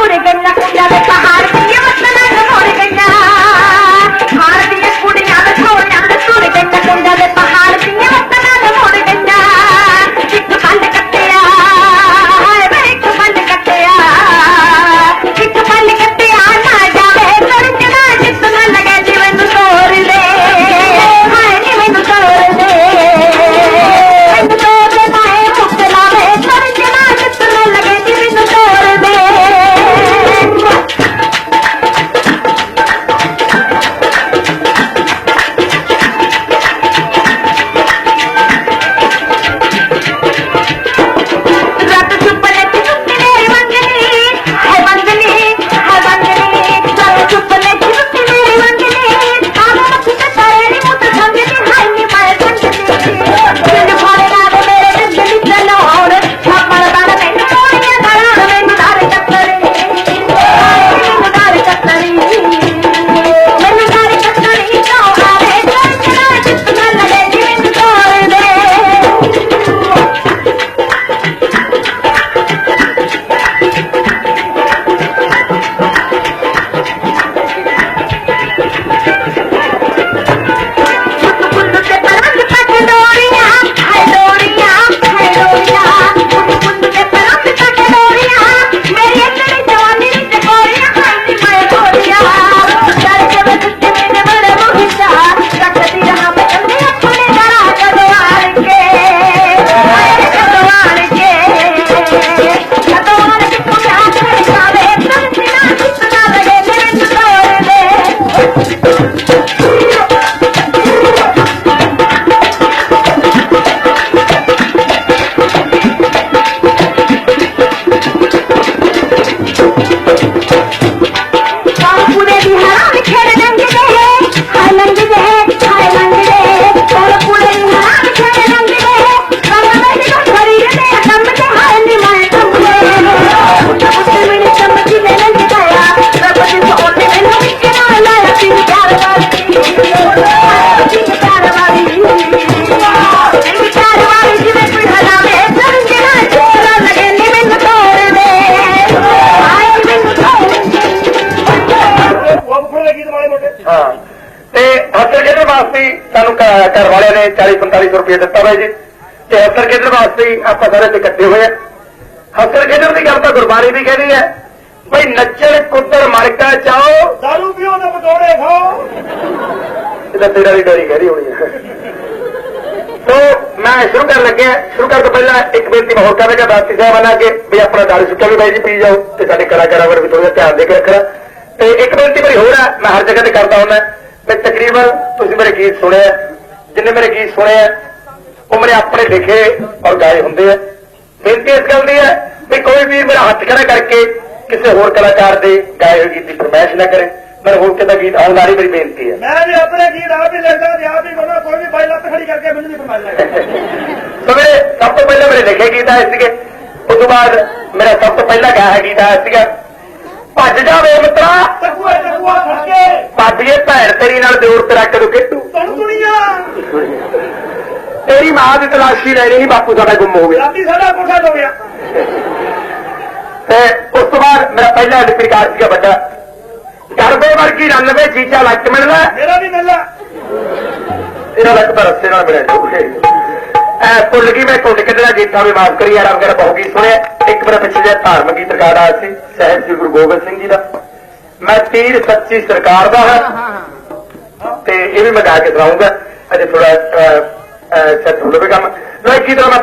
ਤੁਰ ਗਈਆਂ ਸਾਨੂੰ ਘਰ ਵਾਲਿਆਂ ਨੇ 40 45 ਰੁਪਏ ਦਿੱਤਾ ਬਾਈ ਜੀ। ਤੇ ਹਸਰ ਖੇਡਣ ਵਾਸਤੇ ਆਪਾਂ ਸਾਰੇ ਤੇ ਇਕੱਠੇ ਹੋਏ ਆ। ਹਸਰ ਖੇਡਣ ਦੀ ਗੱਲ ਤਾਂ ਗੁਰਬਾਣੀ ਵੀ ਕਹਿੰਦੀ ਹੈ। ਬਈ ਨੱਚਣ ਕੁੱਦਰ ਮਰਕਾ ਚਾਓ। ਦਾਰੂ ਪੀਓ ਤੇ ਪਕੌੜੇ ਖਾਓ। ਇਹਦਾ ਤੇਰਾ ਵੀ ਡਰੀ ਕਹਿ ਹੋਣੀ ਹੈ। ਸੋ ਮੈਂ ਸ਼ੁਰੂ ਕਰਨ ਲੱਗਿਆ। ਸ਼ੁਰੂ ਕਰਨ ਤੋਂ ਪਹਿਲਾਂ ਇੱਕ ਬੇਨਤੀ ਮੈਂ ਹੋਰ ਕਰਾਂਗਾ ਬਾਤੀ ਸਾਹਿਬਾਨਾਂ ਅੱਗੇ ਵੀ ਆਪਣਾ ਦਾਰੂ ਸੁੱਕਾ ਵੀ ਬਾਈ ਜੀ ਪੀ ਜਾਓ ਤੇ ਸਾਡੇ ਕਲਾਕਾਰਾਂ ਵੱਲ ਵੀ ਥੋੜਾ ਧਿਆਨ ਦੇ ਕੇ ਰੱਖਣਾ। ਤੇ ਇੱਕ ਬੇਨਤੀ ਮੇਰੀ ਹੋਰ ਹੈ। ਮੈਂ ਹਰ ਜਗ੍ਹਾ ਤੇ ਕਰਦਾ ਹੁੰਦਾ। ਮੈਂ ਤਕਰੀਬਨ ਤੁਸੀਂ ਮੇਰੇ ਗੀਤ ਸੁਣੇ ਆ ਜਿੰਨੇ ਮੇਰੇ ਗੀਤ ਸੁਣੇ ਆ ਉਹ ਮੇਰੇ ਆਪਣੇ ਲਿਖੇ ਔਰ ਗਾਏ ਹੁੰਦੇ ਆ। ਬੇਨਤੀ ਇਸ ਗੱਲ ਦੀ ਹੈ ਵੀ ਕੋਈ ਵੀ ਮੇਰਾ ਹੱਥ ਖੜਾ ਕਰਕੇ ਕਿਸੇ ਹੋਰ ਕਲਾਕਾਰ ਦੇ ਗਾਏ ਹੋਏ ਗੀਤ ਦੀ ਫਰਮਾਇਸ਼ ਨਾ ਕਰੇ। ਮੇਰੇ ਹੋਰ ਕਿਦਾ ਗੀਤ ਆਉਣ ਵਾਲੀ ਮੇਰੀ ਬੇਨਤੀ ਹੈ। ਮੈਂ ਵੀ ਆਪਣੇ ਗੀਤ ਆਪ ਹੀ ਲਿਖਦਾ ਤੇ ਆਪ ਹੀ ਗਾਉਂਦਾ ਕੋਈ ਵੀ ਬਾਈ ਲੱਤ ਖੜੀ ਕਰਕੇ ਮੈਨੂੰ ਨਹੀਂ ਫਰਮਾਇਸ਼ ਲੱਗਾ ਸੋ ਮੇਰੇ ਸਭ ਤੋਂ ਪਹਿਲਾਂ ਮੇਰੇ ਲਿਖੇ ਗੀਤ ਆਏ ਸੀਗੇ। ਉਸ ਤੋਂ ਬਾਅਦ ਮੇਰਾ ਸਭ ਤੋਂ ਪਹਿਲਾ ਗਾਇਆ ਗੀਤ ਆਇਆ ਸੀਗਾ ਭੱਜ ਜਾਵੇ ਮਿੱਤਰਾ। ਤਕੂਆ ਤਕੂਆ ਕੇ ਭੱਜੀਏ ਭੈਣ ਤੇਰੀ ਨਾਲ ਦਿਓਰ ਤੇਰਾ ਕਰੂ ਕਿੱਟੂ ਦੁਨੀਆ ਤੇਰੀ ਮਾਂ ਦੀ ਤਲਾਸ਼ੀ ਲੈਣੀ ਸੀ ਬਾਪੂ ਸਾਡਾ ਗੁੰਮ ਹੋ ਗਿਆ। ਰਾਤੀ ਸਾਡਾ ਕੋਠਾ ਹੋ ਗਿਆ। ਤੇ ਉਸ ਤੋਂ ਬਾਅਦ ਮੇਰਾ ਪਹਿਲਾ ਲਿਪਿਕਾਰ ਸੀਗਾ ਵੱਡਾ। ਗਰਬੇ ਵਰਗੀ 99 ਚੀਜ਼ਾਂ ਲੱਗ ਮਿਲਣਾ ਮੇਰਾ ਵੀ ਮਿਲਣਾ ਤੇਰਾ ਲੱਕ ਤਾਂ ਰਸਤੇ ਨਾਲ ਮਿਲਿਆ। ਐ ਭੁੱਲ ਗਈ ਮੈਂ ਕੁੰਡ ਕਿੱਧਰਾ ਜੀਤਾ ਵੀ ਮਾਫ ਕਰੀ ਯਾਰ ਵਗੈਰਾ ਬਹੁਤ ਗੀਤ ਸੁਣਿਆ ਇੱਕ ਮੇਰਾ ਪਿੱਛੇ ਜਿਹਾ ਧਾਰਮਿਕ ਗੀਤ ਰਿਕਾਰਡ ਆਇਆ ਸੀ ਸਾਹਿਬ ਸ੍ਰੀ ਗੁਰੂ ਗੋਬਿੰਦ ਸਿੰਘ ਜੀ ਦਾ। ਮੈਂ ਤੀਰ ਸੱਚੀ ਸਰਕਾਰ ਦਾ ਹੈ। ਤੇ ਇਹ ਵੀ ਮੈਂ ਗਾ ਕੇ ਸੁਣਾਉਂਗਾ ਅਜੇ ਥੋੜਾ ਸੈੱਟ ਹੋ ਲਵੇ ਕੰਮ। ਇੱਕ ਗੀਤ ਮੈਂ